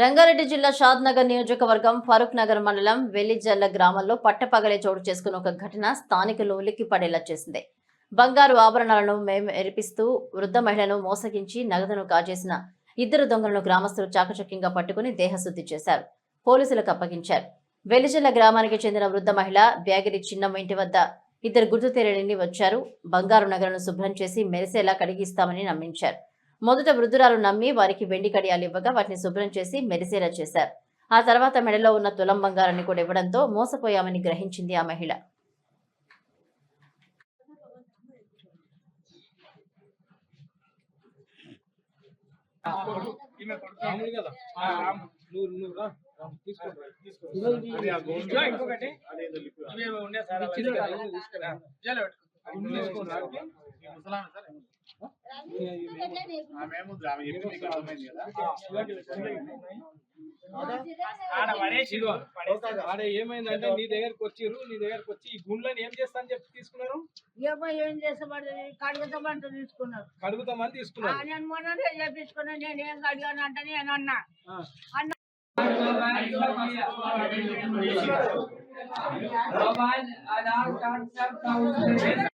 రంగారెడ్డి జిల్లా షాద్ నగర్ నియోజకవర్గం ఫరూక్ నగర్ మండలం వెల్లిజల్ల గ్రామంలో పట్టపగలే చోటు చేసుకున్న ఒక ఘటన స్థానికులు ఉలిక్కి పడేలా చేసింది. బంగారు ఆభరణాలను మేము ఎరిపిస్తూ వృద్ధ మహిళను మోసగించి నగదును కాజేసిన ఇద్దరు దొంగలను గ్రామస్తులు చాకచక్యంగా పట్టుకుని దేహశుద్ధి చేశారు. పోలీసులకు అప్పగించారు. వెల్లిజల్ల గ్రామానికి చెందిన వృద్ధ మహిళ బ్యాగిరి చిన్నమ్మ ఇంటి వద్ద ఇద్దరు గుర్తు తెలియని వచ్చారు. బంగారు నగరను శుభ్రం చేసి మెరిసేలా కడిగిస్తామని నమ్మించారు. మొదట వృద్ధురాలు నమ్మి వారికి వెండి కడియాలు ఇవ్వగా వాటిని శుభ్రం చేసి మెరిసేలా చేశారు ఆ తర్వాత మెడలో ఉన్న తులం బంగారాన్ని కూడా ఇవ్వడంతో మోసపోయామని గ్రహించింది ఆ మహిళ ఇంకొకటి ఇవి ఉండే సార్ అలా తీసుకురా, తీసుకురా. తీసుకురా. జైలు పెట్టుకో. అన్ని తీసుకో, రాకి. ఆడ పడేసి ఇదిగో, పడేసి. ఆడ ఏమైందంటే నీ దగ్గరకు వచ్చిర్రు నీ దగ్గరకు వచ్చి ఈ గుండ్లని ఏం చేస్తా అని చెప్పి తీసుకున్నారు ఏమో ఏం చేస్తామంటే కడుగుతామంటూ తీసుకున్నారు కడుగుతామని ఆ, తీసుకున్నారు నేను మొన్ననే చేపించుకున్నా నేను ఏం కడిగాను అంటే నేను అన్నా ఆ. मोबाइल आधार कार्ड सब